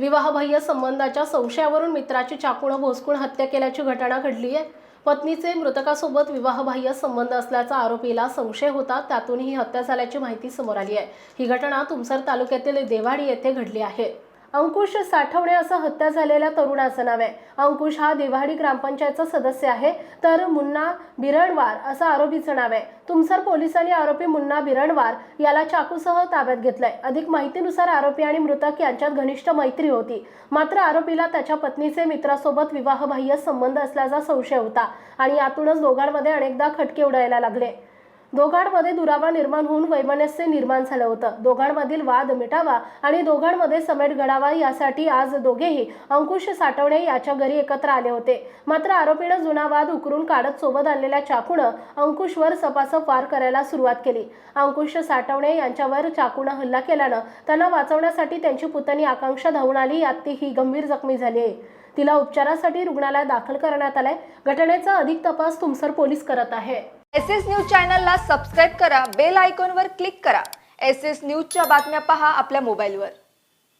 विवाहबाह्य संबंधाच्या संशयावरून मित्राची चाकूनं भोसकून हत्या केल्याची घटना घडली आहे पत्नीचे मृतकासोबत विवाहबाह्य संबंध असल्याचा आरोपीला संशय होता त्यातून ही हत्या झाल्याची माहिती समोर आली आहे ही घटना तुमसर तालुक्यातील देवाडी येथे घडली आहे. अंकुश साठवणे असं हत्या झालेल्या तरुणाचं नाव आहे. अंकुश हा देवाडी ग्रामपंचायतचा सदस्य आहे. तर मुन्ना बिरणवार असं आरोपीचं नाव आहे. तुमसर पोलिसांनी आरोपी मुन्ना बिरणवार याला चाकूसह ताब्यात घेतलंय. अधिक माहितीनुसार आरोपी आणि मृतक यांच्यात घनिष्ठ मैत्री होती. मात्र आरोपीला त्याच्या पत्नीचे मित्रासोबत विवाहबाह्य संबंध असल्याचा संशय होता आणि यातूनच दोघांमध्ये अनेकदा खटके उडायला लागले. दोघांमध्ये दुरावा निर्माण होऊन वैमनस्य निर्माण झालं होतं. दोघांमधील वाद मिटावा आणि दोघांमध्ये समेट घडावा यासाठी आज दोघेही अंकुश साठवणे याच्या घरी एकत्र आले होते. मात्र आरोपीनं जुना वाद उकरून काढत सोबत आणलेल्या चाकूनं अंकुशवर सपासप वार करायला सुरुवात केली. अंकुश साठवणे यांच्यावर चाकूनं हल्ला केल्यानं त्यांना वाचवण्यासाठी त्यांची पुतणी आकांक्षा धावून आली यात ती ही गंभीर जखमी झाली आहे. तिला उपचारासाठी रुग्णालयात दाखल करण्यात आलंय. घटनेचा अधिक तपास तुमसर पोलीस करत आहे. एस एस न्यूज चॅनलला सबस्क्राईब करा बेल आयकॉनवर क्लिक करा. एस एस न्यूजच्या बातम्या पहा आपल्या मोबाईलवर.